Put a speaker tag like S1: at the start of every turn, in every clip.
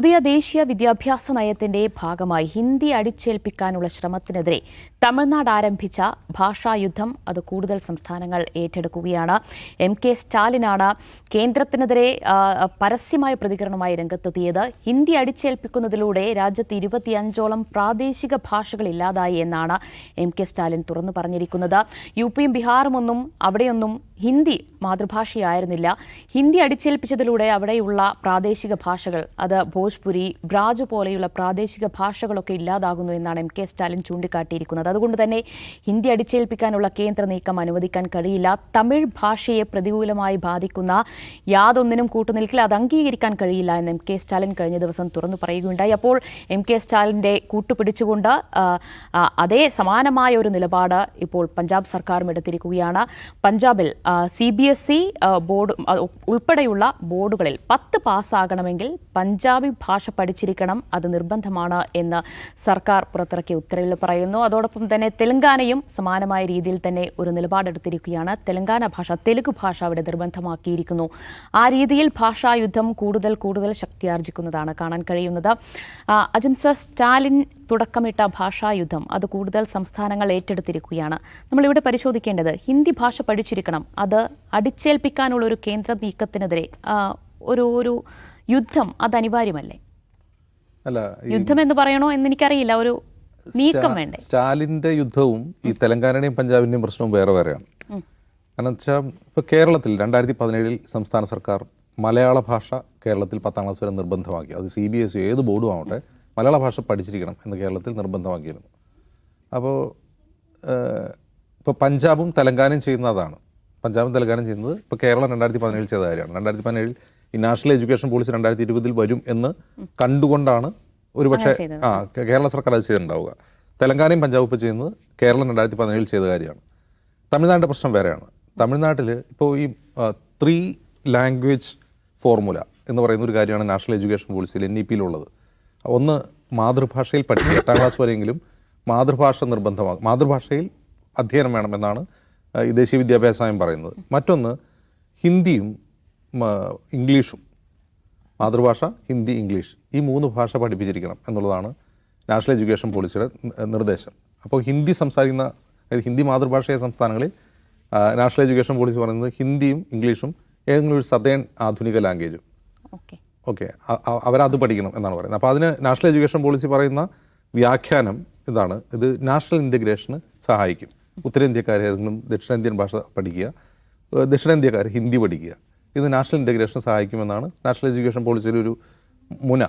S1: പുതിയ ദേശീയ വിദ്യാഭ്യാസ നയത്തിന്റെ ഭാഗമായി ഹിന്ദി അടിച്ചേൽപ്പിക്കാനുള്ള ശ്രമത്തിനെതിരെ തമിഴ്നാട് ആരംഭിച്ച ഭാഷായുദ്ധം അത് കൂടുതൽ സംസ്ഥാനങ്ങൾ ഏറ്റെടുക്കുകയാണ്. എം കെ സ്റ്റാലിനാണ് കേന്ദ്രത്തിനെതിരെ പരസ്യമായ പ്രതികരണമായി രംഗത്തെത്തിയത്. ഹിന്ദി അടിച്ചേൽപ്പിക്കുന്നതിലൂടെ രാജ്യത്ത് ഇരുപത്തിയഞ്ചോളം പ്രാദേശിക ഭാഷകൾ ഇല്ലാതായി എന്നാണ് എം കെ സ്റ്റാലിൻ തുറന്നു പറഞ്ഞിരിക്കുന്നത്. യു പിയും ബീഹാറുമൊന്നും അവിടെയൊന്നും ഹിന്ദി മാതൃഭാഷയായിരുന്നില്ല. ഹിന്ദി അടിച്ചേൽപ്പിച്ചതിലൂടെ അവിടെയുള്ള പ്രാദേശിക ഭാഷകൾ അത് ഭോജ്പുരി ബ്രാജ് പോലെയുള്ള പ്രാദേശിക ഭാഷകളൊക്കെ ഇല്ലാതാകുന്നു എന്നാണ് എം കെ സ്റ്റാലിൻ ചൂണ്ടിക്കാട്ടിയിരിക്കുന്നത്. അതുകൊണ്ട് തന്നെ ഹിന്ദി അടിച്ചേൽപ്പിക്കാനുള്ള കേന്ദ്ര നീക്കം അനുവദിക്കാൻ കഴിയില്ല. തമിഴ് ഭാഷയെ പ്രതികൂലമായി ബാധിക്കുന്ന യാതൊന്നിനും കൂട്ടുനിൽക്കില്ല അത് അംഗീകരിക്കാൻ കഴിയില്ല എന്ന് എം കെ സ്റ്റാലിൻ കഴിഞ്ഞ ദിവസം തുറന്നു പറയുകയുണ്ടായി. അപ്പോൾ എം കെ സ്റ്റാലിന്റെ കൂട്ടുപിടിച്ചുകൊണ്ട് അതേ സമാനമായ ഒരു നിലപാട് ഇപ്പോൾ പഞ്ചാബ് സർക്കാരും എടുത്തിരിക്കുകയാണ്. പഞ്ചാബിൽ C B S E board ഉൾപ്പെടെയുള്ള ബോർഡുകളിൽ പത്ത് പാസ്സാകണമെങ്കിൽ പഞ്ചാബി ഭാഷ പഠിച്ചിരിക്കണം അത് നിർബന്ധമാണ് എന്ന് സർക്കാർ പുറത്തിറക്കിയ ഉത്തരവിൽ പറയുന്നു. അതോടൊപ്പം തന്നെ തെലങ്കാനയും സമാനമായ രീതിയിൽ തന്നെ ഒരു നിലപാടെടുത്തിരിക്കുകയാണ്. തെലങ്കാന ഭാഷ തെലുഗ് ഭാഷ അവിടെ നിർബന്ധമാക്കിയിരിക്കുന്നു. ആ രീതിയിൽ ഭാഷായുദ്ധം കൂടുതൽ കൂടുതൽ ശക്തിയാർജിക്കുന്നതാണ് കാണാൻ കഴിയുന്നത്. അജിംസ സ്റ്റാലിൻ തുടക്കമിട്ട ഭാഷായുദ്ധം അത് കൂടുതൽ സംസ്ഥാനങ്ങൾ ഏറ്റെടുത്തിരിക്കുകയാണ്. നമ്മളിവിടെ പരിശോധിക്കേണ്ടത് ഹിന്ദി ഭാഷ പഠിച്ചിരിക്കണം അത് അടിച്ചേൽപ്പിക്കാനുള്ള ഒരു കേന്ദ്ര നീക്കത്തിനെതിരെ ഒരു ഒരു യുദ്ധം അത് അനിവാര്യമല്ലേ?
S2: അല്ല
S1: യുദ്ധം എന്ന് പറയണോ എന്ന് എനിക്കറിയില്ല ഒരു നീക്കം വേണ്ട?
S2: സ്റ്റാലിന്റെ യുദ്ധവും ഈ തെലങ്കാനയുടെയും പഞ്ചാബിന്റെയും പ്രശ്നവും വേറെ വേറെയാണ്. കാരണം വെച്ചാൽ ഇപ്പോൾ കേരളത്തിൽ രണ്ടായിരത്തി പതിനേഴിൽ സംസ്ഥാന സർക്കാർ മലയാള ഭാഷ കേരളത്തിൽ പത്താം ക്ലാസ് വരെ നിർബന്ധമാക്കി. അത് സി ബി എസ് ഇ ഏത് ബോർഡും ആവട്ടെ മലയാള ഭാഷ പഠിച്ചിരിക്കണം എന്ന് കേരളത്തിൽ നിർബന്ധമാക്കിയിരുന്നു. അപ്പോൾ ഇപ്പോൾ പഞ്ചാബും തെലങ്കാനയും ചെയ്യുന്ന അതാണ് പഞ്ചാബും തെലങ്കാനയും ചെയ്യുന്നത്. ഇപ്പോൾ കേരളം രണ്ടായിരത്തി പതിനേഴിൽ ചെയ്ത കാര്യമാണ്. രണ്ടായിരത്തി പതിനേഴിൽ ഈ നാഷണൽ എഡ്യൂക്കേഷൻ പോളിസി രണ്ടായിരത്തി ഇരുപതിൽ വരും എന്ന് കണ്ടുകൊണ്ടാണ് ഒരുപക്ഷെ. ആ കേരള സർക്കാർ അത് ചെയ്തിട്ടുണ്ടാവുക. തെലങ്കാനയും പഞ്ചാബും ഇപ്പോൾ ചെയ്യുന്നത് കേരളം രണ്ടായിരത്തി പതിനേഴിൽ ചെയ്ത കാര്യമാണ്. തമിഴ്നാടിന്റെ പ്രശ്നം വേറെയാണ്. തമിഴ്നാട്ടിൽ ഇപ്പോൾ ഈ ത്രീ ലാംഗ്വേജ് ഫോർമുല എന്ന് പറയുന്ന ഒരു കാര്യമാണ് നാഷണൽ എഡ്യൂക്കേഷൻ പോളിസിയിൽ എൻ ഇ പിയിലുള്ളത് ഒന്ന് മാതൃഭാഷയിൽ പഠിക്കുക. എട്ടാം ക്ലാസ് വരെയെങ്കിലും മാതൃഭാഷ നിർബന്ധമാകും മാതൃഭാഷയിൽ അധ്യയനം വേണമെന്നാണ് ഈ ദേശീയ വിദ്യാഭ്യാസ നയം പറയുന്നത്. മറ്റൊന്ന് ഹിന്ദിയും ഇംഗ്ലീഷും. മാതൃഭാഷ ഹിന്ദി ഇംഗ്ലീഷ്. ഈ മൂന്ന് ഭാഷ പഠിപ്പിച്ചിരിക്കണം എന്നുള്ളതാണ് നാഷണൽ എഡ്യൂക്കേഷൻ പോളിസിയുടെ നിർദ്ദേശം. അപ്പോൾ ഹിന്ദി സംസാരിക്കുന്ന അതായത് ഹിന്ദി മാതൃഭാഷയായ സംസ്ഥാനങ്ങളിൽ നാഷണൽ എഡ്യൂക്കേഷൻ പോളിസി പറയുന്നത് ഹിന്ദിയും ഇംഗ്ലീഷും ഏതെങ്കിലും ഒരു സതേൺ ആധുനിക ലാംഗ്വേജും.
S1: ഓക്കെ.
S2: ഓക്കെ. അവരത് പഠിക്കണം എന്നാണ് പറയുന്നത്. അപ്പോൾ അതിന് നാഷണൽ എഡ്യൂക്കേഷൻ പോളിസി പറയുന്ന വ്യാഖ്യാനം ഇതാണ്. ഇത് നാഷണൽ ഇന്റഗ്രേഷന് സഹായിക്കും. ഉത്തരേന്ത്യക്കാർ ഏതെങ്കിലും ദക്ഷിണേന്ത്യൻ ഭാഷ പഠിക്കുക ദക്ഷിണേന്ത്യക്കാർ ഹിന്ദി പഠിക്കുക. ഇത് നാഷണൽ ഇന്റഗ്രേഷന് സഹായിക്കുമെന്നാണ് നാഷണൽ എഡ്യൂക്കേഷൻ പോളിസിയിൽ ഒരു മുന.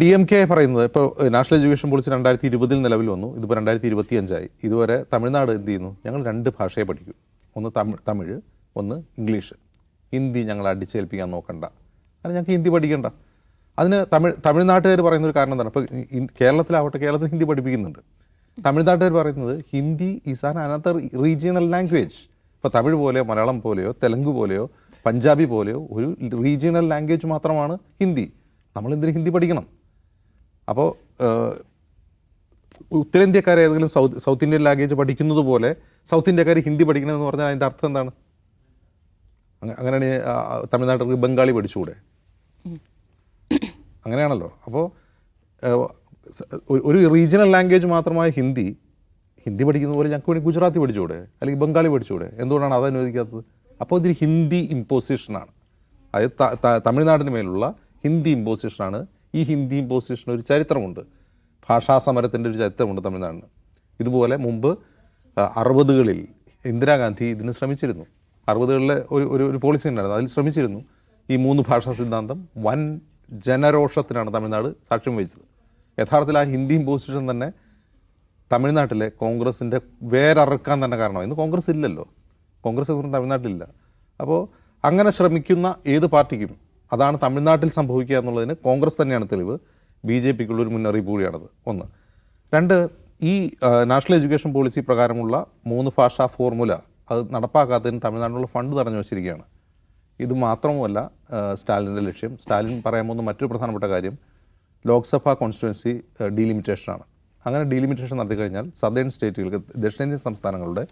S2: ഡി എം കെ പറയുന്നത് ഇപ്പോൾ നാഷണൽ എഡ്യൂക്കേഷൻ പോളിസി രണ്ടായിരത്തി ഇരുപതിൽ നിലവിൽ വന്നു. ഇതിപ്പോൾ രണ്ടായിരത്തി ഇരുപത്തി അഞ്ചായി ഇതുവരെ തമിഴ്നാട് എന്ത് ചെയ്യുന്നു? ഞങ്ങൾ രണ്ട് ഭാഷയെ പഠിക്കും. ഒന്ന് തമിഴ് തമിഴ് ഒന്ന് ഇംഗ്ലീഷ്. ഹിന്ദി ഞങ്ങൾ അടിച്ചേൽപ്പിക്കാൻ നോക്കണ്ട. കാരണം ഞങ്ങൾക്ക് ഹിന്ദി പഠിക്കണ്ട. അതിന് തമിഴ് തമിഴ്നാട്ടുകാർ പറയുന്ന ഒരു കാരണം എന്താണ്? ഇപ്പോൾ കേരളത്തിലാവട്ടെ കേരളത്തിൽ ഹിന്ദി പഠിപ്പിക്കുന്നുണ്ട്. തമിഴ്നാട്ടുകാർ പറയുന്നത് Hindi is an another regional language ഇപ്പോൾ തമിഴ് പോലെയോ മലയാളം പോലെയോ തെലുങ്ക് പോലെയോ പഞ്ചാബി പോലെയോ ഒരു റീജിയണൽ ലാംഗ്വേജ് മാത്രമാണ് ഹിന്ദി. നമ്മൾ എന്തിനു ഹിന്ദി പഠിക്കണം? അപ്പോൾ ഉത്തരേന്ത്യക്കാർ ഏതെങ്കിലും സൗത്ത് സൗത്ത് ഇന്ത്യൻ ലാംഗ്വേജ് പഠിക്കുന്നത് പോലെ സൗത്ത് ഇന്ത്യക്കാർ ഹിന്ദി പഠിക്കണം എന്ന് പറഞ്ഞാൽ അതിന്റെ അർത്ഥം എന്താണ്? അങ്ങനെയാണ് തമിഴ്നാട്ടിൽ ബംഗാളി പഠിച്ചുകൂടെ അങ്ങനെയാണല്ലോ. അപ്പോൾ ഒരു റീജിയണൽ ലാംഗ്വേജ് മാത്രമായ ഹിന്ദി ഹിന്ദി പഠിക്കുന്ന പോലെ ഞങ്ങൾക്ക് വേണ്ടി ഗുജറാത്തി പഠിച്ചുകൂടെ അല്ലെങ്കിൽ ബംഗാളി പഠിച്ചുകൂടെ എന്തുകൊണ്ടാണ് അത് അനുവദിക്കാത്തത്? അപ്പോൾ ഇതൊരു ഹിന്ദി ഇമ്പോസിഷനാണ് അതായത് തമിഴ്നാടിന് മേലുള്ള ഹിന്ദി ഇമ്പോസിഷനാണ് ഈ ഹിന്ദി ഇമ്പോസിഷന് ഒരു ചരിത്രമുണ്ട്. ഭാഷാ സമരത്തിന്റെ ഒരു ചരിത്രമുണ്ട് തമിഴ്നാടിന്. ഇതുപോലെ മുമ്പ് അറുപതുകളിൽ ഇന്ദിരാഗാന്ധി ഇതിന് ശ്രമിച്ചിരുന്നു. അറുപതുകളിലെ ഒരു ഒരു ഒരു പോളിസി ഉണ്ടായിരുന്നു. അതിൽ ശ്രമിച്ചിരുന്നു. ഈ മൂന്ന് ഭാഷാ സിദ്ധാന്തം വൻ ജനരോഷത്തിനാണ് തമിഴ്നാട് സാക്ഷ്യം വഹിച്ചത്. യഥാർത്ഥത്തിൽ ആ ഹിന്ദി ഇമ്പോസിഷൻ തന്നെ തമിഴ്നാട്ടിലെ കോൺഗ്രസിന്റെ വേരറുക്കാൻ തന്നെ കാരണമായി. ഇന്ന് കോൺഗ്രസ് ഇല്ലല്ലോ. കോൺഗ്രസ് എന്ന് തമിഴ്നാട്ടിലില്ല. അപ്പോൾ അങ്ങനെ ശ്രമിക്കുന്ന ഏത് പാർട്ടിക്കും അതാണ് തമിഴ്നാട്ടിൽ സംഭവിക്കുക എന്നുള്ളതിന് കോൺഗ്രസ് തന്നെയാണ് തെളിവ്. ബി ജെ പിക്കുള്ളൊരു മുന്നറിയിപ്പ് കൂടിയാണത്. ഒന്ന്. രണ്ട് ഈ നാഷണൽ എഡ്യൂക്കേഷൻ പോളിസി പ്രകാരമുള്ള മൂന്ന് ഭാഷാ ഫോർമുല അത് നടപ്പാക്കാത്തതിന് തമിഴ്നാട്ടിലുള്ള ഫണ്ട് തടഞ്ഞു വച്ചിരിക്കുകയാണ്. ഇത് മാത്രവുമല്ല സ്റ്റാലിന്റെ ലക്ഷ്യം. സ്റ്റാലിൻ പറയാൻ പോകുന്ന മറ്റൊരു പ്രധാനപ്പെട്ട കാര്യം ലോക്സഭാ കോൺസ്റ്റിറ്റ്യുവൻസി ഡീലിമിറ്റേഷനാണ്. അങ്ങനെ ഡീലിമിറ്റേഷൻ നടത്തി കഴിഞ്ഞാൽ സദേൺ സ്റ്റേറ്റുകൾക്ക് ദക്ഷിണേന്ത്യൻ സംസ്ഥാനങ്ങളുടെ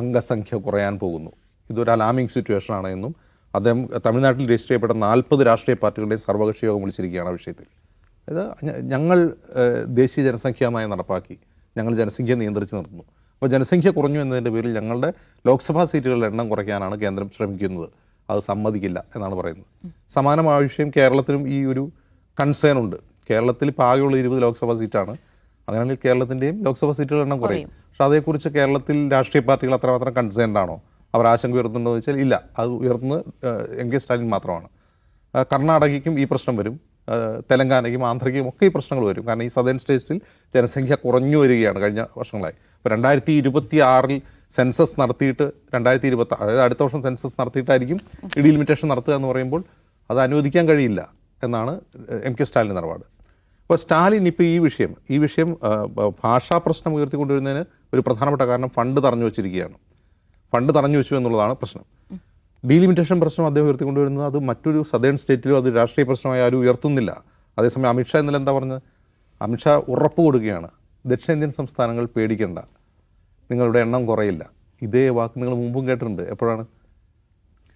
S2: അംഗസംഖ്യ കുറയാൻ പോകുന്നു. ഇതൊരു അലാമിങ് സിറ്റുവേഷൻ ആണെന്നും അദ്ദേഹം തമിഴ്നാട്ടിൽ രജിസ്റ്റർ ചെയ്യപ്പെട്ട നാൽപ്പത് രാഷ്ട്രീയ പാർട്ടികളുടെയും സർവകക്ഷി യോഗം വിളിച്ചിരിക്കുകയാണ് വിഷയത്തിൽ. അതായത് ഞങ്ങൾ ദേശീയ ജനസംഖ്യാ നയം നടപ്പാക്കി. ഞങ്ങൾ ജനസംഖ്യ നിയന്ത്രിച്ച് നിർത്തുന്നു അപ്പോൾ ജനസംഖ്യ കുറഞ്ഞു എന്നതിന്റെ പേരിൽ ഞങ്ങളുടെ ലോക്സഭാ സീറ്റുകളുടെ എണ്ണം കുറയ്ക്കാനാണ് കേന്ദ്രം ശ്രമിക്കുന്നത്. അത് സമ്മതിക്കില്ല എന്നാണ് പറയുന്നത്. സമാനമായ വിഷയം കേരളത്തിലും ഈ ഒരു കൺസേൺ ഉണ്ട്. കേരളത്തിൽ ഇപ്പോൾ ആകെയുള്ള ഇരുപത് ലോക്സഭാ സീറ്റാണ്. അങ്ങനെയാണെങ്കിൽ കേരളത്തിന്റെയും ലോക്സഭാ സീറ്റുകളുടെ എണ്ണം കുറയും. പക്ഷെ അതേക്കുറിച്ച് കേരളത്തിൽ രാഷ്ട്രീയ പാർട്ടികൾ അത്രമാത്രം കൺസേൺഡ് ആണോ? അവർ ആശങ്ക ഉയർത്തുന്നുണ്ടോ എന്ന് വെച്ചാൽ ഇല്ല. അത് ഉയർത്തുന്നത് എം കെ സ്റ്റാലിൻ മാത്രമാണ്. കർണാടകയ്ക്കും ഈ പ്രശ്നം വരും. തെലങ്കാനയ്ക്കും ആന്ധ്രയ്ക്കും ഒക്കെ ഈ പ്രശ്നങ്ങൾ വരും. കാരണം ഈ സദേൺ സ്റ്റേറ്റ്സിൽ ജനസംഖ്യ കുറഞ്ഞു വരികയാണ് കഴിഞ്ഞ വർഷങ്ങളായി. അപ്പോൾ രണ്ടായിരത്തി ഇരുപത്തി ആറിൽ സെൻസസ് നടത്തിയിട്ട് രണ്ടായിരത്തി ഇരുപത്തി അതായത് അടുത്ത വർഷം സെൻസസ് നടത്തിയിട്ടായിരിക്കും ഇടി ലിമിറ്റേഷൻ നടത്തുക എന്ന് പറയുമ്പോൾ അത് അനുവദിക്കാൻ കഴിയില്ല. എന്നാണ് എം കെ സ്റ്റാലിൻ നിലപാട്. അപ്പോൾ സ്റ്റാലിൻ ഇപ്പോൾ ഈ വിഷയം ഈ വിഷയം ഭാഷാ പ്രശ്നം ഉയർത്തിക്കൊണ്ടുവരുന്നതിന് ഒരു പ്രധാനപ്പെട്ട കാരണം ഫണ്ട് തറഞ്ഞു വെച്ചിരിക്കുകയാണ്. ഫണ്ട് തറഞ്ഞു വെച്ചു എന്നുള്ളതാണ് പ്രശ്നം. ഡീലിമിറ്റേഷൻ പ്രശ്നം അദ്ദേഹം ഉയർത്തിക്കൊണ്ടുവരുന്നത് അത് മറ്റൊരു സദേൺ സ്റ്റേറ്റിലും അത് രാഷ്ട്രീയ പ്രശ്നമായി ആരും ഉയർത്തുന്നില്ല. അതേസമയം അമിത്ഷാ ഇന്നലെ എന്താ പറഞ്ഞത്? അമിത്ഷാ ഉറപ്പ് കൊടുക്കുകയാണ്. ദക്ഷിണേന്ത്യൻ സംസ്ഥാനങ്ങൾ പേടിക്കേണ്ട. നിങ്ങളുടെ എണ്ണം കുറയില്ല. ഇതേ വാക്ക് നിങ്ങൾ മുമ്പും കേട്ടിട്ടുണ്ട്. എപ്പോഴാണ്?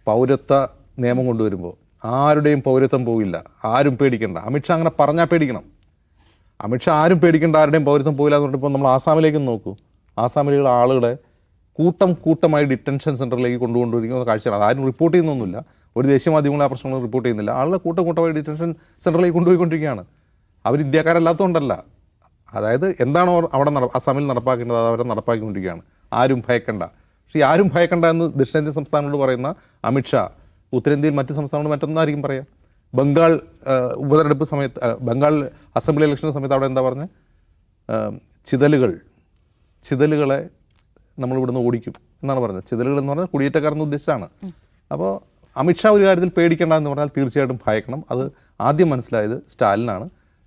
S2: പൗരത്വ നിയമം കൊണ്ടുവരുമ്പോൾ. ആരുടെയും പൗരത്വം പോവില്ല ആരും പേടിക്കണ്ട. അമിത്ഷാ അങ്ങനെ പറഞ്ഞാൽ പേടിക്കണം. അമിത്ഷാ ആരും പേടിക്കേണ്ട ആരുടെയും പൗരത്വം പോയില്ല എന്ന് പറഞ്ഞപ്പോൾ നമ്മൾ ആസാമിലേക്ക് നോക്കൂ. ആസാമിലുള്ള ആളുകളെ കൂട്ടം കൂട്ടമായി ഡിറ്റൻഷൻ സെന്ററിലേക്ക് കൊണ്ടുകൊണ്ടിരിക്കുന്ന കാഴ്ചയാണ്. അതാരും റിപ്പോർട്ട് ചെയ്യുന്നൊന്നുമില്ല. ഒരു ദേശീയ മാധ്യമങ്ങൾ ആ പ്രശ്നങ്ങൾ റിപ്പോർട്ട് ചെയ്യുന്നില്ല. ആളുകളെ കൂട്ടം കൂട്ടമായി ഡിറ്റൻഷൻ സെന്ററിലേക്ക് കൊണ്ടുപോയിക്കൊണ്ടിരിക്കുകയാണ്. അവർ ഇന്ത്യക്കാരല്ലാത്തതുകൊണ്ടല്ല. അതായത് എന്താണോ അവിടെ നട അസാമിൽ നടപ്പാക്കേണ്ടത്? അത് അവരെ നടപ്പാക്കിക്കൊണ്ടിരിക്കുകയാണ്. ആരും ഭയക്കണ്ട. പക്ഷേ ആരും ഭയക്കണ്ട എന്ന് ദക്ഷിണേന്ത്യൻ സംസ്ഥാനങ്ങളോട് പറയുന്ന അമിത്ഷാ ഉത്തരേന്ത്യയിൽ മറ്റു സംസ്ഥാനങ്ങൾ മറ്റൊന്നായിരിക്കും പറയാം. ബംഗാൾ ഉപതെരഞ്ഞെടുപ്പ് സമയത്ത് ബംഗാൾ അസംബ്ലി ഇലക്ഷൻ സമയത്ത് അവിടെ എന്താ പറഞ്ഞത് ചിതലുകൾ. ചിതലുകളെ നമ്മൾ ഇവിടുന്ന് ഓടിക്കും എന്നാണ് പറഞ്ഞത്. ചിതലുകൾ എന്ന് പറഞ്ഞാൽ കുടിയേറ്റക്കാരെന്ന് ഉദ്ദേശിച്ചാണ് അപ്പോൾ അമിത്ഷാ ഒരു കാര്യത്തിൽ പേടിക്കേണ്ട എന്ന് പറഞ്ഞാൽ തീർച്ചയായിട്ടും ഭയക്കണം. അത് ആദ്യം മനസ്സിലായത് സ്റ്റാലിനാണ്.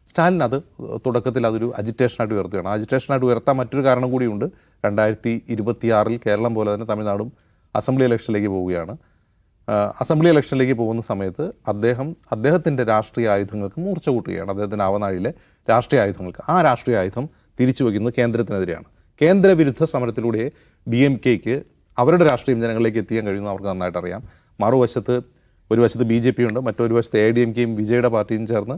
S2: സ്റ്റാലിൻ അത് തുടക്കത്തിൽ അതൊരു അജിറ്റേഷനായിട്ട് ഉയർത്തുകയാണ്. അജിറ്റേഷനായിട്ട് ഉയർത്താൻ മറ്റൊരു കാരണം കൂടിയുണ്ട്. രണ്ടായിരത്തി ഇരുപത്തിയാറിൽ കേരളം പോലെ തന്നെ തമിഴ്നാടും അസംബ്ലി ഇലക്ഷനിലേക്ക് പോവുകയാണ്. അസംബ്ലി ഇലക്ഷനിലേക്ക് പോകുന്ന സമയത്ത് അദ്ദേഹം അദ്ദേഹത്തിന്റെ രാഷ്ട്രീയ ആയുധങ്ങൾക്ക് മൂർച്ച കൂട്ടുകയാണ്. അദ്ദേഹത്തിന്റെ അവനാഴിയിലെ രാഷ്ട്രീയ ആയുധങ്ങൾക്ക്. ആ രാഷ്ട്രീയ ആയുധം തിരിച്ചു വയ്ക്കുന്നത് കേന്ദ്രത്തിനെതിരെയാണ്. കേന്ദ്രവിരുദ്ധ സമരത്തിലൂടെ ഡി എം കെക്ക് അവരുടെ രാഷ്ട്രീയം ജനങ്ങളിലേക്ക് എത്തിക്കാൻ കഴിയുമെന്ന് അവർക്ക് നന്നായിട്ട് അറിയാം മറുവശത്ത് ഒരു വശത്ത് ബി ജെ പി ഉണ്ട് മറ്റൊരു വശത്ത് എ ഡി എം കെയും വിജയുടെ പാർട്ടിയും ചേർന്ന്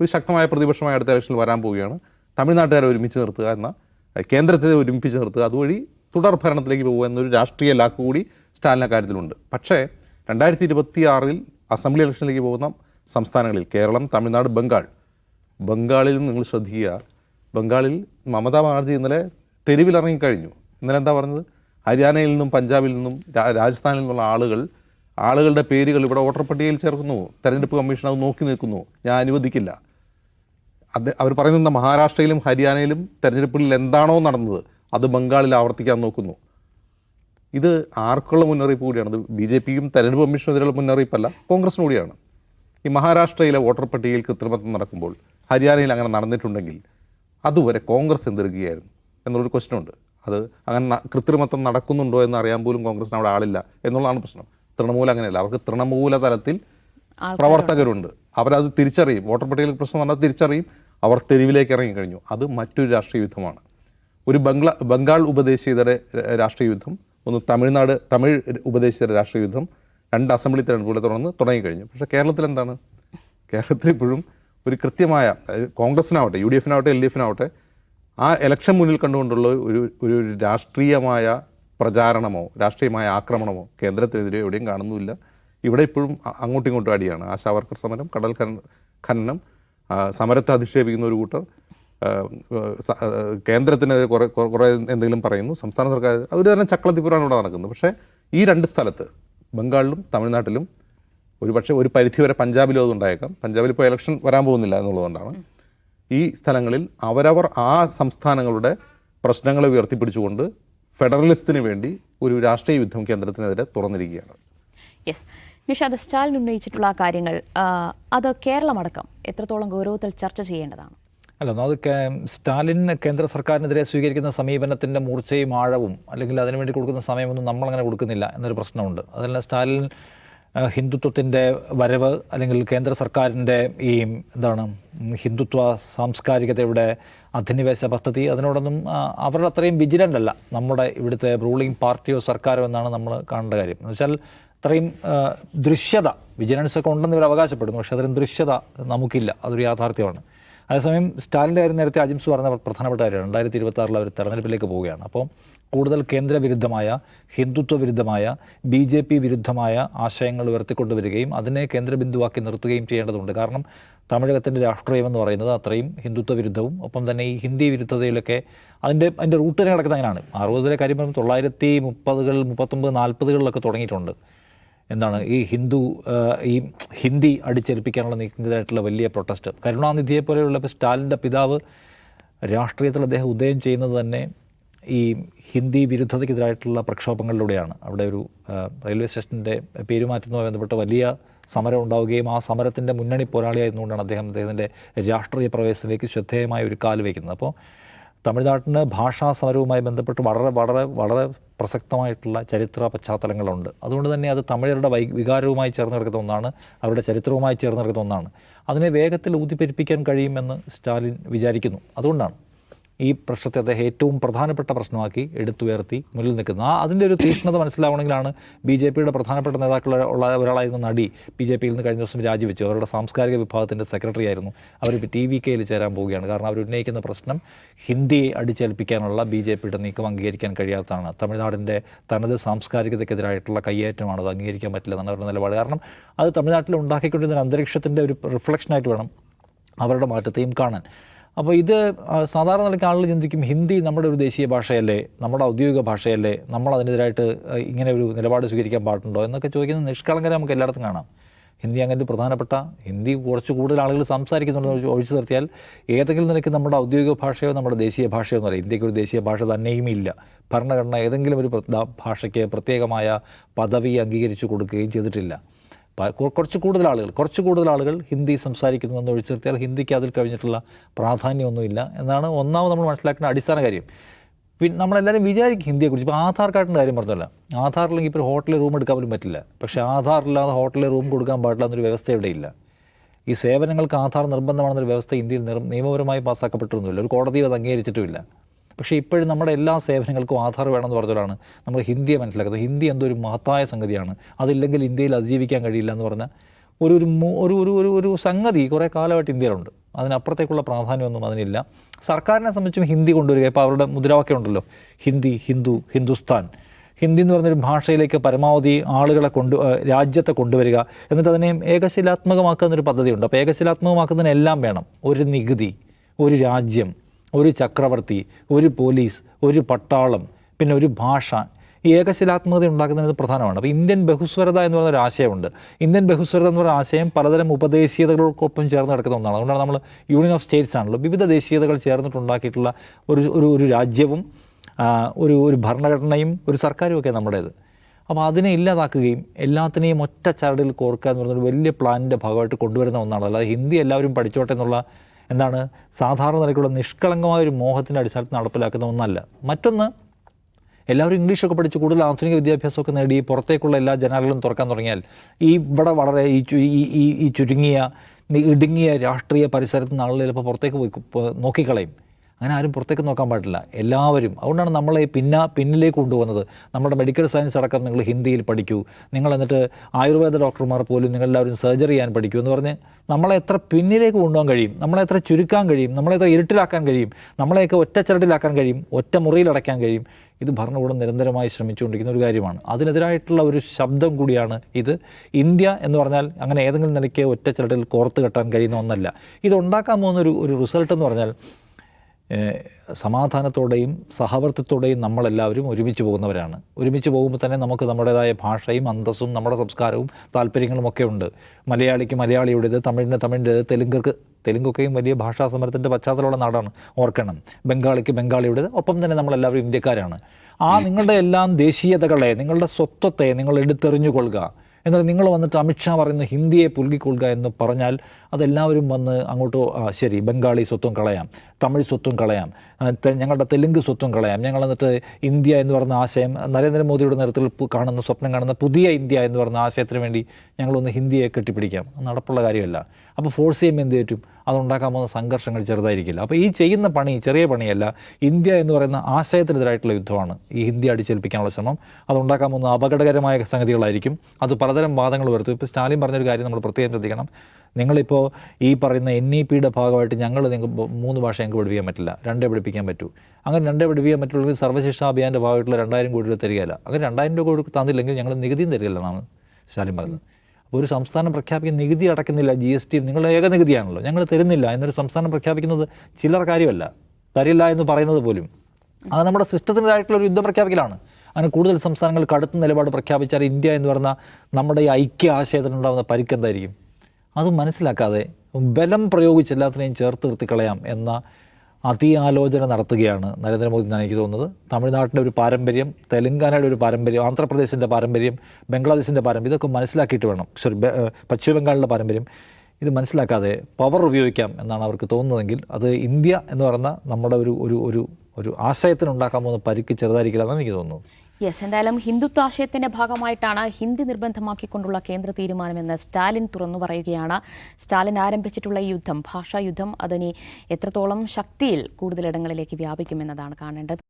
S2: ഒരു ശക്തമായ പ്രതിപക്ഷമായ അടുത്ത ഇലക്ഷനിൽ വരാൻ പോവുകയാണ്. തമിഴ്നാട്ടുകാരെ ഒരുമിച്ച് നിർത്തുക എന്ന കേന്ദ്രത്തെ ഒരുമിപ്പിച്ച് നിർത്തുക അതുവഴി തുടർ ഭരണത്തിലേക്ക് പോകുക എന്നൊരു രാഷ്ട്രീയ ലാക്ക് കൂടി സ്റ്റാലിനെ കാര്യത്തിലുണ്ട് പക്ഷേ രണ്ടായിരത്തി ഇരുപത്തി ആറിൽ അസംബ്ലി ഇലക്ഷനിലേക്ക് പോകുന്ന സംസ്ഥാനങ്ങളിൽ കേരളം തമിഴ്നാട് ബംഗാൾ. ബംഗാളിൽ നിങ്ങൾ ശ്രദ്ധിക്കുക. ബംഗാളിൽ മമതാ ബാനർജി ഇന്നലെ തെരുവിലിറങ്ങിക്കഴിഞ്ഞു ഇന്നലെ എന്താ പറഞ്ഞത്? ഹരിയാനയിൽ നിന്നും പഞ്ചാബിൽ നിന്നും രാജസ്ഥാനിൽ നിന്നുള്ള ആളുകൾ ആളുകളുടെ പേരുകൾ ഇവിടെ വോട്ടർ പട്ടികയിൽ ചേർക്കുന്നു. തെരഞ്ഞെടുപ്പ് കമ്മീഷൻ അത് നോക്കി നിൽക്കുന്നു. ഞാൻ അനുവദിക്കില്ല. അത് അവർ പറയുന്ന മഹാരാഷ്ട്രയിലും ഹരിയാനയിലും തെരഞ്ഞെടുപ്പിൽ എന്താണോ നടന്നത് അത് ബംഗാളിൽ ആവർത്തിക്കാൻ നോക്കുന്നു. ഇത് ആർക്കുള്ള മുന്നറിയിപ്പ് കൂടിയാണ് ഇത് ബി ജെ പിയും തെരഞ്ഞെടുപ്പ് കമ്മീഷനെതിരെയുള്ള മുന്നറിയിപ്പല്ല കോൺഗ്രസിനും കൂടിയാണ്. ഈ മഹാരാഷ്ട്രയിലെ വോട്ടർ പട്ടികയിൽ കൃത്രിമത്വം നടക്കുമ്പോൾ ഹരിയാനയിൽ അങ്ങനെ നടന്നിട്ടുണ്ടെങ്കിൽ അതുവരെ കോൺഗ്രസ് എന്തെടുക്കുകയായിരുന്നു എന്നുള്ളൊരു ക്വസ്റ്റ്യൻ ഉണ്ട്. അത് അങ്ങനെ കൃത്രിമത്വം നടക്കുന്നുണ്ടോ എന്ന് അറിയാൻ പോലും കോൺഗ്രസിന് അവിടെ ആളില്ല എന്നുള്ളതാണ് പ്രശ്നം. തൃണമൂല അങ്ങനെയല്ല അവർക്ക് തൃണമൂല തലത്തിൽ പ്രവർത്തകരുണ്ട്. അവരത് തിരിച്ചറിയും. വോട്ടർ പട്ടികയിൽ പ്രശ്നം വന്നാൽ തിരിച്ചറിയും. അവർ തെരുവിലേക്ക് ഇറങ്ങി കഴിഞ്ഞു. അത് മറ്റൊരു രാഷ്ട്രീയ യുദ്ധമാണ്. ഒരു ബംഗ്ലാ ബംഗാൾ ഉപദേശീയതയുടെ ര- രാഷ്ട്രീയ യുദ്ധം ഒന്ന് തമിഴ്നാട് തമിഴ് ഉപദേശിച്ച രാഷ്ട്രീയ യുദ്ധം രണ്ട് അസംബ്ലി തെരഞ്ഞെടുപ്പുകളെ തുടർന്ന് തുടങ്ങിക്കഴിഞ്ഞു. പക്ഷേ കേരളത്തിൽ എന്താണ്? കേരളത്തിൽ ഇപ്പോഴും ഒരു കൃത്യമായ കോൺഗ്രസിനാവട്ടെ യു ഡി എഫിനാവട്ടെ എൽ ഡി എഫിനാവട്ടെ ആ ഇലക്ഷൻ മുന്നിൽ കണ്ടുകൊണ്ടുള്ള ഒരു ഒരു രാഷ്ട്രീയമായ പ്രചാരണമോ രാഷ്ട്രീയമായ ആക്രമണമോ കേന്ദ്രത്തിനെതിരെ എവിടെയും കാണുന്നുമില്ല. ഇവിടെ ഇപ്പോഴും അങ്ങോട്ടും ഇങ്ങോട്ടും അടിയാണ്. ആശാവർക്കർ സമരം കടൽ ഖനനം സമരത്തെ അധിക്ഷേപിക്കുന്ന ഒരു കൂട്ടർ. കേന്ദ്രത്തിനെതിരെ കുറേ കുറേ- എന്തെങ്കിലും പറയുന്നു. സംസ്ഥാന സർക്കാർ അവർ തരം ചക്കളത്തിപ്പുറാണ് ഇവിടെ നടക്കുന്നത്. പക്ഷേ ഈ രണ്ട് സ്ഥലത്ത് ബംഗാളിലും തമിഴ്നാട്ടിലും ഒരു പരിധി വരെ പഞ്ചാബിലും അതുണ്ടായേക്കാം. പഞ്ചാബിൽ ഇപ്പോൾ ഇലക്ഷൻ വരാൻ പോകുന്നില്ല എന്നുള്ളതുകൊണ്ടാണ്. ഈ സ്ഥലങ്ങളിൽ അവരവർ ആ സംസ്ഥാനങ്ങളുടെ പ്രശ്നങ്ങളെ ഉയർത്തിപ്പിടിച്ചുകൊണ്ട് ഫെഡറലിസത്തിന് വേണ്ടി ഒരു രാഷ്ട്രീയ യുദ്ധം കേന്ദ്രത്തിനെതിരെ തുറന്നിരിക്കുകയാണ്.
S1: യെസ് നിഷാദ് സ്റ്റാലിൻ ഉന്നയിച്ചിട്ടുള്ള കാര്യങ്ങൾ അത് കേരളമടക്കം എത്രത്തോളം ഗൗരവത്തിൽ ചർച്ച ചെയ്യേണ്ടതാണ്?
S3: അല്ല കേ- സ്റ്റാലിൻ കേന്ദ്ര സർക്കാരിനെതിരെ സ്വീകരിക്കുന്ന സമീപനത്തിന്റെ മൂർച്ചയും ആഴവും അല്ലെങ്കിൽ അതിനുവേണ്ടി കൊടുക്കുന്ന സമയമൊന്നും നമ്മളങ്ങനെ കൊടുക്കുന്നില്ല എന്നൊരു പ്രശ്നമുണ്ട്. അതല്ല സ്റ്റാലിൻ ഹിന്ദുത്വത്തിന്റെ വരവ് അല്ലെങ്കിൽ കേന്ദ്ര സർക്കാരിന്റെ ഈ എന്താണ് ഹിന്ദുത്വ സാംസ്കാരികതയുടെ അധിനിവേശ പദ്ധതി അതിനോടൊന്നും അവരുടെ അത്രയും വിജിലന്റ് അല്ല നമ്മുടെ ഇവിടുത്തെ റൂളിംഗ് പാർട്ടിയോ സർക്കാരോ എന്നാണ് നമ്മൾ കാണേണ്ട കാര്യം. എന്ന് വെച്ചാൽ അത്രയും ദൃശ്യത വിജിലൻസ് ഒക്കെ ഉണ്ടെന്ന് ഇവർ അവകാശപ്പെടുന്നു. പക്ഷേ അത്രയും ദൃശ്യത നമുക്കില്ല. അതൊരു യാഥാർത്ഥ്യമാണ്. അതേസമയം സ്റ്റാലിന്റെ കാര്യം നേരത്തെ അജിംസ് പറഞ്ഞ പ്രധാനപ്പെട്ട കാര്യമാണ്. രണ്ടായിരത്തി ഇരുപത്തി ആറിൽ അവർ തെരഞ്ഞെടുപ്പിലേക്ക് പോവുകയാണ്. അപ്പോൾ കൂടുതൽ കേന്ദ്രവിരുദ്ധമായ ഹിന്ദുത്വ വിരുദ്ധമായ ബി ജെ പി വിരുദ്ധമായ ആശയങ്ങൾ ഉയർത്തിക്കൊണ്ടുവരികയും അതിനെ കേന്ദ്രബിന്ദുവാക്കി നിർത്തുകയും ചെയ്യേണ്ടതുണ്ട്. കാരണം തമിഴകത്തിന്റെ രാഷ്ട്രീയം എന്ന് പറയുന്നത് അത്രയും ഹിന്ദുത്വ വിരുദ്ധവും ഒപ്പം തന്നെ ഈ ഹിന്ദി വിരുദ്ധതയിലൊക്കെ അതിന്റെ അതിന്റെ റൂട്ട് തന്നെ കിടക്കുന്നത് അങ്ങനെയാണ്. അറുപതിലെ കാര്യം പറയുമ്പോൾ തൊള്ളായിരത്തി മുപ്പതുകൾ മുപ്പത്തൊമ്പത് നാൽപ്പതുകളിലൊക്കെ തുടങ്ങിയിട്ടുണ്ട്. എന്താണ് ഈ ഹിന്ദു ഈ ഹിന്ദി അടിച്ചേൽപ്പിക്കാനുള്ള നീക്കത്തിനായിട്ടുള്ള വലിയ പ്രൊട്ടസ്റ്റ് കരുണാനിധിയെ പോലെയുള്ള ഇപ്പോൾ സ്റ്റാലിന്റെ പിതാവ് രാഷ്ട്രീയത്തിൽ അദ്ദേഹം ഉദയം ചെയ്യുന്നത് തന്നെ ഈ ഹിന്ദി വിരുദ്ധതയ്ക്കെതിരായിട്ടുള്ള പ്രക്ഷോഭങ്ങളിലൂടെയാണ്. അവിടെ ഒരു റെയിൽവേ സ്റ്റേഷന്റെ പേരുമാറ്റുന്നതുമായി ബന്ധപ്പെട്ട് വലിയ സമരം ഉണ്ടാവുകയും ആ സമരത്തിന്റെ മുന്നണി പോരാളിയായിരുന്നുകൊണ്ടാണ് അദ്ദേഹം അദ്ദേഹത്തിന്റെ രാഷ്ട്രീയ പ്രവേശനത്തിലേക്ക് ശ്രദ്ധേയമായ ഒരു കാൽ വയ്ക്കുന്നത്. അപ്പോൾ തമിഴ്നാട്ടിന് ഭാഷാ സമരവുമായി ബന്ധപ്പെട്ട് വളരെ വളരെ വളരെ പ്രസക്തമായിട്ടുള്ള ചരിത്ര പശ്ചാത്തലങ്ങളുണ്ട്. അതുകൊണ്ട് തന്നെ അത് തമിഴരുടെ വൈ വികാരവുമായി ചേർന്ന് കിടക്കുന്ന ഒന്നാണ്. അവരുടെ ചരിത്രവുമായി ചേർന്ന് കിടക്കുന്ന ഒന്നാണ്. അതിനെ വേഗത്തിൽ ഊതിപ്പെരിപ്പിക്കാൻ കഴിയുമെന്ന് സ്റ്റാലിൻ വിചാരിക്കുന്നു. അതുകൊണ്ടാണ്. ഈ പ്രശ്നത്തെ അദ്ദേഹം ഏറ്റവും പ്രധാനപ്പെട്ട പ്രശ്നമാക്കി എടുത്തുയർത്തി മുന്നിൽ നിൽക്കുന്നത് ആ അതിന്റെ ഒരു തീക്ഷ്ണത മനസ്സിലാവണമെങ്കിലാണ് ബി ജെ പിയുടെ പ്രധാനപ്പെട്ട നേതാക്കൾ ഉള്ള ഒരാളായിരുന്ന നടി ബി ജെ പിയിൽ നിന്ന് കഴിഞ്ഞ ദിവസം രാജിവെച്ചു. അവരുടെ സാംസ്കാരിക വിഭാഗത്തിന്റെ സെക്രട്ടറി ആയിരുന്നു. അവരിപ്പോൾ ടി വി കെയിൽ ചേരാൻ പോവുകയാണ്. കാരണം അവർ ഉന്നയിക്കുന്ന പ്രശ്നം ഹിന്ദിയെ അടിച്ചേൽപ്പിക്കാനുള്ള ബി ജെ പിയുടെ നീക്കം അംഗീകരിക്കാൻ കഴിയാത്തതാണ്. തമിഴ്നാടിന്റെ തനത് സാംസ്കാരികതയ്ക്കെതിരായിട്ടുള്ള കയ്യേറ്റമാണ് അത് അംഗീകരിക്കാൻ പറ്റില്ല എന്നാണ് അവരുടെ നിലപാട്. കാരണം അത് തമിഴ്നാട്ടിൽ ഉണ്ടാക്കിക്കൊണ്ടിരുന്ന അന്തരീക്ഷത്തിന്റെ ഒരു റിഫ്ലക്ഷനായിട്ട് വേണം അവരുടെ മാറ്റത്തെയും കാണാൻ. അപ്പോൾ ഇത് സാധാരണ നിലയ്ക്ക് ആളുകൾ ചിന്തിക്കും ഹിന്ദി നമ്മുടെ ഒരു ദേശീയ ഭാഷയല്ലേ നമ്മുടെ ഔദ്യോഗിക ഭാഷയല്ലേ നമ്മൾ അതിനെതിരായിട്ട് ഇങ്ങനെ ഒരു നിലപാട് സ്വീകരിക്കാൻ പാടുണ്ടോ എന്നൊക്കെ ചോദിക്കുന്ന നിഷ്കളങ്കരെ നമുക്ക് എല്ലായിടത്തും കാണാം. ഹിന്ദി അങ്ങനെ പ്രധാനപ്പെട്ട ഹിന്ദി കുറച്ച് കൂടുതൽ ആളുകൾ സംസാരിക്കുന്നുണ്ടെന്ന് ഒഴി- ഒഴിച്ചു നിർത്തിയാൽ ഏതെങ്കിലും നിലയ്ക്ക് നമ്മുടെ ഔദ്യോഗിക ഭാഷയോ നമ്മുടെ ദേശീയ ഭാഷയോ എന്നല്ല ഇന്ത്യയ്ക്ക് ഒരു ദേശീയ ഭാഷ തന്നെയും ഇല്ല. ഭരണഘടന ഏതെങ്കിലും ഒരു ഭാഷയ്ക്ക് പ്രത്യേകമായ പദവി അംഗീകരിച്ചു കൊടുക്കുകയും ചെയ്തിട്ടില്ല. കുറച്ച് കൂടുതൽ ആളുകൾ കുറച്ച് കൂടുതൽ ആളുകൾ ഹിന്ദി സംസാരിക്കുന്നുവെന്ന് ഒഴിച്ചു നിർത്തിയാൽ ഹിന്ദിക്ക് അതിൽ കഴിഞ്ഞിട്ടുള്ള പ്രാധാന്യമൊന്നുമില്ല എന്നാണ് ഒന്നാമത് നമ്മൾ മനസ്സിലാക്കുന്ന അടിസ്ഥാന കാര്യം. പിന്നെ നമ്മളെല്ലാവരും വിചാരിക്കും ഹിന്ദിയെക്കുറിച്ച്. ഇപ്പോൾ ആധാർ കാർഡിന്റെ കാര്യം പറഞ്ഞല്ല. ആധാറില്ലെങ്കിൽ ഇപ്പോൾ ഹോട്ടലിൽ റൂം എടുക്കാൻ പോലും പറ്റില്ല. പക്ഷേ ആധാർ ഇല്ലാതെ ഹോട്ടലിൽ റൂം കൊടുക്കാൻ പാടില്ല എന്നൊരു വ്യവസ്ഥ ഇവിടെയില്ല ഈ സേവനങ്ങൾക്ക് ആധാർ നിർബന്ധമാണെന്നൊരു വ്യവസ്ഥ ഇന്ത്യയിൽ നിർ നിയമപരമായി പാസ്സാക്കപ്പെട്ടിരുന്നില്ല ഒരു കോടതി അത് അംഗീകരിച്ചിട്ടുമില്ല. പക്ഷേ ഇപ്പോഴും നമ്മുടെ എല്ലാ സേവനങ്ങൾക്കും ആധാർ വേണമെന്ന് പറഞ്ഞതാണ് നമ്മൾ ഹിന്ദിയെ മനസ്സിലാക്കുന്നത്. ഹിന്ദി എന്തോ ഒരു മഹത്തായ സംഗതിയാണ്. അതില്ലെങ്കിൽ ഇന്ത്യയിൽ അതിജീവിക്കാൻ കഴിയില്ല എന്ന് പറഞ്ഞ ഒരു ഒരു ഒരു ഒരു ഒരു സംഗതി കുറേ കാലമായിട്ട് ഇന്ത്യയിലുണ്ട്. അതിനപ്പുറത്തേക്കുള്ള പ്രാധാന്യമൊന്നും അതിനില്ല. സർക്കാരിനെ സംബന്ധിച്ചും ഹിന്ദി കൊണ്ടുവരിക. ഇപ്പോൾ അവരുടെ മുദ്രാവാക്യം ഉണ്ടല്ലോ. ഹിന്ദി ഹിന്ദു ഹിന്ദുസ്ഥാൻ. ഹിന്ദി എന്ന് പറഞ്ഞൊരു ഭാഷയിലേക്ക് പരമാവധി ആളുകളെ കൊണ്ട് രാജ്യത്തെ കൊണ്ടുവരിക. എന്നിട്ട് അതിനെ ഏകശിലാത്മകമാക്കുന്ന ഒരു പദ്ധതിയുണ്ട്. അപ്പോൾ ഏകശിലാത്മകമാക്കുന്നതിനെല്ലാം വേണം. ഒരു നികുതി ഒരു രാജ്യം. ഒരു ചക്രവർത്തി ഒരു പോലീസ് ഒരു പട്ടാളം പിന്നെ ഒരു ഭാഷ. ഈ ഏകശിലാത്മകത ഉണ്ടാക്കുന്നതിന് പ്രധാനമാണ്. അപ്പോൾ ഇന്ത്യൻ ബഹുസ്വരത എന്ന് പറയുന്ന ഒരു ആശയമുണ്ട്. ഇന്ത്യൻ ബഹുസ്വരത എന്ന് പറയുന്ന ആശയം പലതരം ഉപദേശീയതകൾക്കൊപ്പം ചേർന്ന് കിടക്കുന്ന ഒന്നാണ്. അതുകൊണ്ടാണ് നമ്മൾ യൂണിയൻ ഓഫ് സ്റ്റേറ്റ്സ് ആണല്ലോ. വിവിധ ദേശീയതകൾ ചേർന്നിട്ടുണ്ടാക്കിയിട്ടുള്ള ഒരു ഒരു ഒരു രാജ്യവും ഒരു ഒരു ഭരണഘടനയും ഒരു സർക്കാരും ഒക്കെ നമ്മുടേത്. അപ്പോൾ അതിനെ ഇല്ലാതാക്കുകയും എല്ലാത്തിനെയും ഒറ്റ ചരടിൽ കോർക്കുക എന്ന് പറയുന്ന ഒരു വലിയ പ്ലാനിന്റെ ഭാഗമായിട്ട് കൊണ്ടുവരുന്ന ഒന്നാണ്. അല്ലാതെ ഹിന്ദി എല്ലാവരും പഠിച്ചോട്ടെ എന്നുള്ള എന്താണ്? സാധാരണ നിലയ്ക്കുള്ള നിഷ്കളങ്കമായ ഒരു മോഹത്തിന്റെ അടിസ്ഥാനത്തിൽ നടപ്പിലാക്കുന്ന ഒന്നല്ല. മറ്റൊന്ന് എല്ലാവരും ഇംഗ്ലീഷൊക്കെ പഠിച്ച് കൂടുതൽ ആധുനിക വിദ്യാഭ്യാസമൊക്കെ നേടി പുറത്തേക്കുള്ള എല്ലാ ജനാലകളും തുറക്കാൻ തുടങ്ങിയാൽ ഈ ഇവിടെ വളരെ ഈ ഈ ചുരുങ്ങിയ ഇടുങ്ങിയ രാഷ്ട്രീയ പരിസരത്ത് നിന്ന് ആളുകൾ ചിലപ്പോൾ പുറത്തേക്ക് പോയി നോക്കിക്കളയും. അങ്ങനെ ആരും പുറത്തേക്ക് നോക്കാൻ പാടില്ല. എല്ലാവരും അതുകൊണ്ടാണ് നമ്മളെ പിന്ന പിന്നിലേക്ക് കൊണ്ടുപോകുന്നത്. നമ്മുടെ മെഡിക്കൽ സയൻസ് അടക്കം നിങ്ങൾ ഹിന്ദിയിൽ പഠിക്കൂ. നിങ്ങൾ എന്നിട്ട് ആയുർവേദ ഡോക്ടർമാർ പോലും നിങ്ങളെല്ലാവരും സർജറി ചെയ്യാൻ പഠിക്കൂ എന്ന് പറഞ്ഞ് നമ്മളെ എത്ര പിന്നിലേക്ക് കൊണ്ടുപോകാൻ കഴിയും? നമ്മളെ എത്ര ചുരുക്കാൻ കഴിയും? നമ്മളെ എത്ര ഇരുട്ടിലാക്കാൻ കഴിയും? നമ്മളെയൊക്കെ ഒറ്റച്ചരട്ടിലാക്കാൻ കഴിയും? ഒറ്റ മുറിയിൽ അടയ്ക്കാൻ കഴിയും? ഇത് ഭരണകൂടം നിരന്തരമായി ശ്രമിച്ചുകൊണ്ടിരിക്കുന്ന ഒരു കാര്യമാണ്. അതിനെതിരായിട്ടുള്ള ഒരു ശബ്ദം കൂടിയാണ് ഇത്. ഇന്ത്യ എന്ന് പറഞ്ഞാൽ അങ്ങനെ ഏതെങ്കിലും നിലയ്ക്ക് ഒറ്റച്ചരട്ടിൽ കോർത്ത് കെട്ടാൻ കഴിയുന്ന ഒന്നല്ല. ഇത് ഉണ്ടാക്കാൻ പോകുന്ന ഒരു ഒരു റിസൾട്ട് എന്ന് പറഞ്ഞാൽ സമാധാനത്തോടെയും സഹവർത്തിത്തോടെയും നമ്മളെല്ലാവരും ഒരുമിച്ച് പോകുന്നവരാണ്. ഒരുമിച്ച് പോകുമ്പോൾ തന്നെ നമുക്ക് നമ്മുടേതായ ഭാഷയും അന്തസ്സും നമ്മുടെ സംസ്കാരവും താല്പര്യങ്ങളും ഒക്കെ ഉണ്ട്. മലയാളിക്ക് മലയാളിയുടേത് തമിഴിന് തമിഴിന്റേത് തെലുങ്കർക്ക് തെലുങ്കൊക്കെയും വലിയ ഭാഷാ സമരത്തിന്റെ പശ്ചാത്തലമുള്ള നാടാണ് ഓർക്കണം. ബംഗാളിക്ക് ബംഗാളിയുടേത് ഒപ്പം തന്നെ നമ്മളെല്ലാവരും ഇന്ത്യക്കാരാണ്. ആ നിങ്ങളുടെ എല്ലാം ദേശീയതകളെ നിങ്ങളുടെ സ്വത്വത്തെ നിങ്ങൾ എടുത്തെറിഞ്ഞുകൊള്ളുക. എന്നാൽ നിങ്ങൾ വന്നിട്ട് അമിത്ഷാ പറയുന്ന ഹിന്ദിയെ പുൽകിക്കൊള്ളുക എന്ന് പറഞ്ഞാൽ അതെല്ലാവരും വന്ന് അങ്ങോട്ട് ശരി ബംഗാളി സ്വത്വം കളയാം തമിഴ് സ്വത്വം കളയാം ഞങ്ങളുടെ തെലുങ്ക് സ്വത്വം കളയാം ഞങ്ങൾ എന്നിട്ട് ഇന്ത്യ എന്ന് പറയുന്ന ആശയം നരേന്ദ്രമോദിയുടെ നേതൃത്വത്തിൽ കാണുന്ന സ്വപ്നം കാണുന്ന പുതിയ ഇന്ത്യ എന്ന് പറയുന്ന ആശയത്തിന് വേണ്ടി ഞങ്ങളൊന്ന് ഹിന്ദിയെ കെട്ടിപ്പിടിക്കാം. നടപ്പുള്ള കാര്യമല്ല. അപ്പോൾ ഫോഴ്സ് ചെയ്യുമ്പോൾ എന്ത് പറ്റും? അതുണ്ടാക്കാൻ പോകുന്ന സംഘർഷങ്ങൾ ചെറുതായിരിക്കില്ല. അപ്പോൾ ഈ ചെയ്യുന്ന പണി ചെറിയ പണിയല്ല. ഇന്ത്യ എന്ന് പറയുന്ന ആശയത്തിനെതിരായിട്ടുള്ള യുദ്ധമാണ്. ഈ ഹിന്ദി അടിച്ചേൽപ്പിക്കാനുള്ള ശ്രമം. അതുണ്ടാക്കാൻ പോകുന്ന അപകടകരമായ സംഗതികളായിരിക്കും. അത് പലതരം വാദങ്ങൾ വരുത്തും ഇപ്പോൾ സ്റ്റാലിൻ പറഞ്ഞൊരു കാര്യം നമ്മൾ പ്രത്യേകം ശ്രദ്ധിക്കണം. നിങ്ങളിപ്പോൾ ഈ പറയുന്ന എൻ ഇ പിയുടെ ഭാഗമായിട്ട് ഞങ്ങൾ നിങ്ങൾക്ക് മൂന്ന് ഭാഷ ഞങ്ങൾക്ക് പഠിപ്പിക്കാൻ പറ്റില്ല. രണ്ടേ പഠിപ്പിക്കാൻ പറ്റൂ. അങ്ങനെ രണ്ടേ പഠിപ്പിക്കാൻ പറ്റുള്ളൂ സർവശിക്ഷാ അഭിയാന്റെ ഭാഗമായിട്ടുള്ള രണ്ടായിരം കോടി രൂപ തരികയില്ല. അങ്ങനെ രണ്ടായിരം രൂപ കോടി തന്നില്ലെങ്കിൽ ഞങ്ങൾ നികുതിയും തരികയില്ല എന്നാണ് സ്റ്റാലിൻ അപ്പോൾ ഒരു സംസ്ഥാനം പ്രഖ്യാപിക്കുന്ന നികുതി അടക്കുന്നില്ല ജി എസ് ടി നിങ്ങളുടെ ഏക നികുതിയാണല്ലോ. ഞങ്ങൾ തരുന്നില്ല എന്നൊരു സംസ്ഥാനം പ്രഖ്യാപിക്കുന്നത് ചില്ലറ കാര്യമല്ല. തരില്ല എന്ന് പറയുന്നത് പോലും. അത് നമ്മുടെ സിസ്റ്റത്തിന്റെതായിട്ടുള്ള ഒരു യുദ്ധം പ്രഖ്യാപിക്കലാണ്. അങ്ങനെ കൂടുതൽ സംസ്ഥാനങ്ങൾ കടുത്ത നിലപാട് പ്രഖ്യാപിച്ചാൽ ഇന്ത്യ എന്ന് പറഞ്ഞാൽ നമ്മുടെ ഈ ഐക്യ ആശയത്തിനുണ്ടാകുന്ന പരിക്ക് എന്തായിരിക്കും? അത് മനസ്സിലാക്കാതെ ബലം പ്രയോഗിച്ച് എല്ലാത്തിനെയും ചേർത്ത് നിർത്തിക്കളയാം എന്ന അതിയാലോചന നടത്തുകയാണ് നരേന്ദ്രമോദി എന്നാണ് എനിക്ക് തോന്നുന്നത്. തമിഴ്നാട്ടിന്റെ ഒരു പാരമ്പര്യം തെലങ്കാനയുടെ ഒരു പാരമ്പര്യം ആന്ധ്രാപ്രദേശിന്റെ പാരമ്പര്യം ബംഗ്ലാദേശിന്റെ പാരമ്പര്യം ഇതൊക്കെ മനസ്സിലാക്കിയിട്ട് വേണം. സോറി പശ്ചിമ ബംഗാളിന്റെ പാരമ്പര്യം. ഇത് മനസ്സിലാക്കാതെ പവർ ഉപയോഗിക്കാം എന്നാണ് അവർക്ക് തോന്നുന്നതെങ്കിൽ അത് ഇന്ത്യ എന്ന് പറയുന്ന നമ്മുടെ ഒരു ഒരു ഒരു ഒരു ആശയത്തിനുണ്ടാക്കാൻ പോകുന്ന പരിക്ക് ചെറുതായിരിക്കില്ല എന്നാണ് എനിക്ക് തോന്നുന്നത്.
S1: യെസ് എന്തായാലും ഹിന്ദുത്വാശയത്തിന്റെ ഭാഗമായിട്ടാണ് ഹിന്ദി നിർബന്ധമാക്കിക്കൊണ്ടുള്ള കേന്ദ്ര തീരുമാനമെന്ന് സ്റ്റാലിൻ തുറന്നു പറയുകയാണ്. സ്റ്റാലിൻ ആരംഭിച്ചിട്ടുള്ള ഈ യുദ്ധം ഭാഷാ യുദ്ധം അതിനി എത്രത്തോളം ശക്തിയിൽ കൂടുതലിടങ്ങളിലേക്ക് വ്യാപിക്കുമെന്നതാണ് കാണേണ്ടത്.